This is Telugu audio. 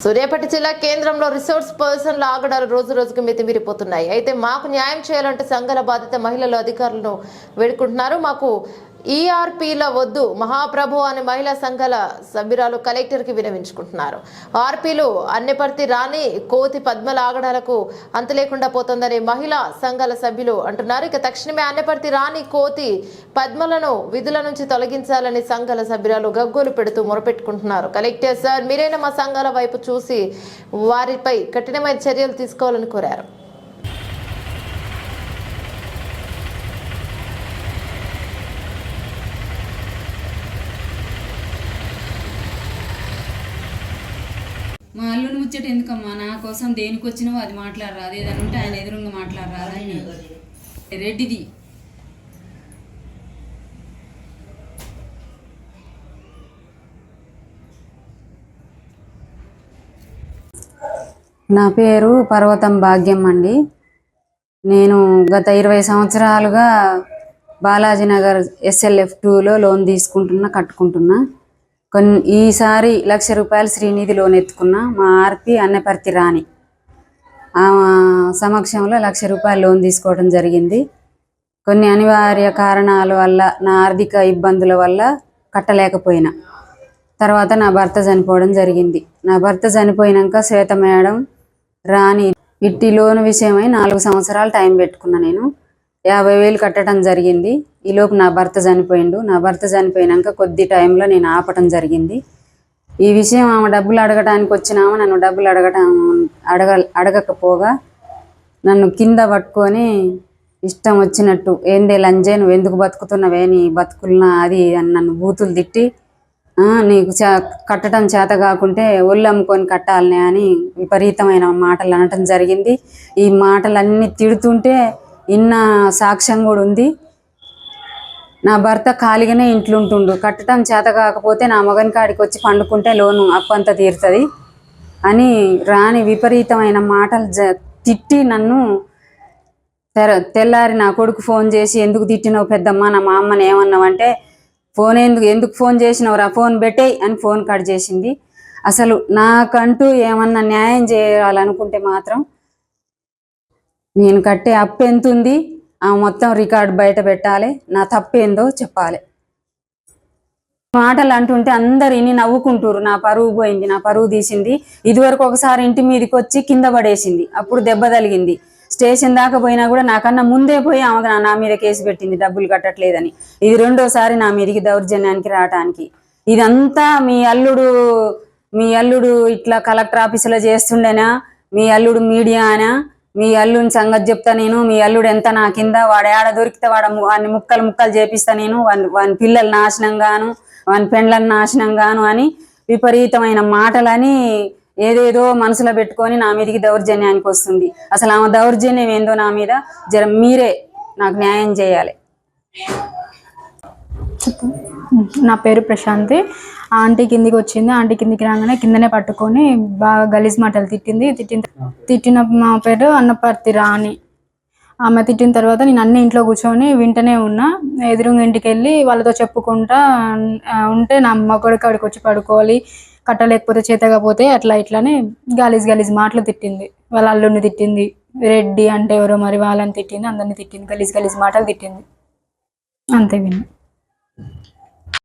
సూర్యాపేట జిల్లా కేంద్రంలో రిసోర్స్ పర్సన్ల ఆగడాలు రోజు రోజుకు మితిమీరిపోతున్నాయి అయితే మాకు న్యాయం చేయాలంటే సంఘాల బాధిత మహిళలు అధికారులను వేడుకుంటున్నారు. మాకు ఈఆర్పీల వద్దు మహాప్రభు అనే మహిళా సంఘాల సభ్యురాలు కలెక్టర్కి వినవించుకుంటున్నారు. ఆర్పీలు అన్నెపర్తి రాణి కోతి పద్మల ఆగడాలకు అంత లేకుండా పోతుందని మహిళా సంఘాల సభ్యులు అంటున్నారు. ఇక తక్షణమే అన్నెపర్తి రాణి కోతి పద్మలను విధుల నుంచి తొలగించాలని సంఘాల సభ్యురాలు గగ్గోలు పెడుతూ మొరపెట్టుకుంటున్నారు. కలెక్టర్ సార్ మీరైనా మా సంఘాల వైపు చూసి వారిపై కఠినమైన చర్యలు తీసుకోవాలని కోరారు. మా అల్లుని ముచ్చట ఎందుకమ్మా? నా కోసం దేనికి వచ్చినావో అది మాట్లాడరాదు ఏదైనా ఉంటే ఆయన ఎదురుగా మాట్లాడరాదు అని. రెడ్డిది. నా పేరు పర్వతం భాగ్యం అండి. నేను గత ఇరవై సంవత్సరాలుగా బాలాజీ నగర్ ఎస్ఎల్ఎఫ్ టూలో లోన్ తీసుకుంటున్నా కట్టుకుంటున్నా. కొన్ని ఈసారి లక్ష రూపాయలు శ్రీనిధి లోన్ మా ఆర్పి అన్నపర్తి రాణి. ఆమె సమక్షంలో లక్ష రూపాయలు లోన్ తీసుకోవడం జరిగింది. కొన్ని అనివార్య కారణాల వల్ల నా ఆర్థిక ఇబ్బందుల వల్ల కట్టలేకపోయినా. తర్వాత నా భర్త చనిపోవడం జరిగింది. నా భర్త చనిపోయినాక శ్వేత మేడం రాణి ఇట్టి లోన్ విషయమై నాలుగు సంవత్సరాలు టైం పెట్టుకున్నా నేను. యాభై వేలు కట్టడం జరిగింది. ఈలోపు నా భర్త చనిపోయిండు. నా భర్త చనిపోయినాక కొద్ది టైంలో నేను ఆపటం జరిగింది. ఈ విషయం ఆమె డబ్బులు అడగడానికి వచ్చినామా? నన్ను డబ్బులు అడగటం అడగ అడగకపోగా నన్ను కింద పట్టుకొని ఇష్టం వచ్చినట్టు ఏందే లంజే నువ్వు ఎందుకు బతుకుతున్నావే? నీ బతుకులనా? అది అని నన్ను బూతులు తిట్టి నీకు చే కట్టడం చేత కాకుంటే ఒళ్ళు అమ్ముకొని కట్టాలనే అని విపరీతమైన మాటలు అనటం జరిగింది. ఈ మాటలన్నీ తిడుతుంటే ఇన్న సాక్ష్యం కూడా ఉంది. నా భర్త ఖాళీగానే ఇంట్లో ఉంటుండు. కట్టడం చేత కాకపోతే నా మగని కాడికి వచ్చి పండుకుంటే లోను అప్పంతా తీరుతుంది అని రాని విపరీతమైన మాటలు జ తిట్టి నన్ను తెర తెల్లారి నా కొడుకు ఫోన్ చేసి ఎందుకు తిట్టినావు పెద్దమ్మ? నా మా అమ్మని ఏమన్నావంటే ఫోన్ ఎందుకు ఎందుకు ఫోన్ చేసినావు రా ఫోన్ పెట్టేయ్ అని ఫోన్ కట్ చేసింది. అసలు నాకంటూ ఏమన్నా న్యాయం చేయాలనుకుంటే మాత్రం నేను కట్టే అప్పు ఎంత ఉంది మొత్తం రికార్డు బయట పెట్టాలి. నా తప్పేందో చెప్పాలి. మాటలు అంటుంటే అందరు ఇన్ని నవ్వుకుంటారు నా పరువు పోయింది నా పరువు తీసింది. ఇదివరకు ఒకసారి ఇంటి మీదకి వచ్చి కింద పడేసింది. అప్పుడు దెబ్బ తలిగింది స్టేషన్ దాకా పోయినా కూడా నాకన్నా ముందే పోయి ఆమె నా- మీద కేసు పెట్టింది డబ్బులు కట్టట్లేదని. ఇది రెండోసారి నా మీదకి దౌర్జన్యానికి రావటానికి. ఇదంతా మీ అల్లుడు మీ అల్లుడు ఇట్లా కలెక్టర్ ఆఫీసులో చేస్తుండేనా? మీ అల్లుడు మీడియా మీడియానా? మీ అల్లుని సంగతి చెప్తా నేను మీ అల్లుడు ఎంత నా కింద వాడు ఏడ దొరికితే వాడ వాడిని ముక్కలు ముక్కలు చేపిస్తా నేను వాని వాని పిల్లలు నాశనం గాను వాని పెండ్లను నాశనం గాను అని విపరీతమైన మాటలని ఏదేదో మనసులో పెట్టుకొని నా మీదకి దౌర్జన్యానికి వస్తుంది. అసలు ఆమె దౌర్జన్యం ఏందో నా మీద జర మీరే నాకు న్యాయం చేయాలి. నా పేరు ప్రశాంతి. ఆంటీ కిందికి వచ్చింది. ఆంటీ కిందికి రాగానే కిందనే పట్టుకొని బాగా గలీజ్ మాటలు తిట్టింది. తిట్టిన తిట్టిన మా పేరు అన్నపర్తి రాణి. ఆమె తిట్టిన తర్వాత నేను అన్ని ఇంట్లో కూర్చొని వింటనే ఉన్నా. ఎదురుగా ఇంటికి వెళ్ళి వాళ్ళతో చెప్పుకుంటా ఉంటే నా మగడికి అక్కడికి వచ్చి పడుకోవాలి కట్టలేకపోతే చేతకపోతే అట్లా ఇట్లానే గలీజ్ గలీజ్ మాటలు తిట్టింది. వాళ్ళ అల్లుడిని తిట్టింది. రెడ్డి అంటే ఎవరో మరి వాళ్ళని తిట్టింది. అందరిని తిట్టింది. గలీజ్ గలీజ్ మాటలు తిట్టింది. అంతే విన్నా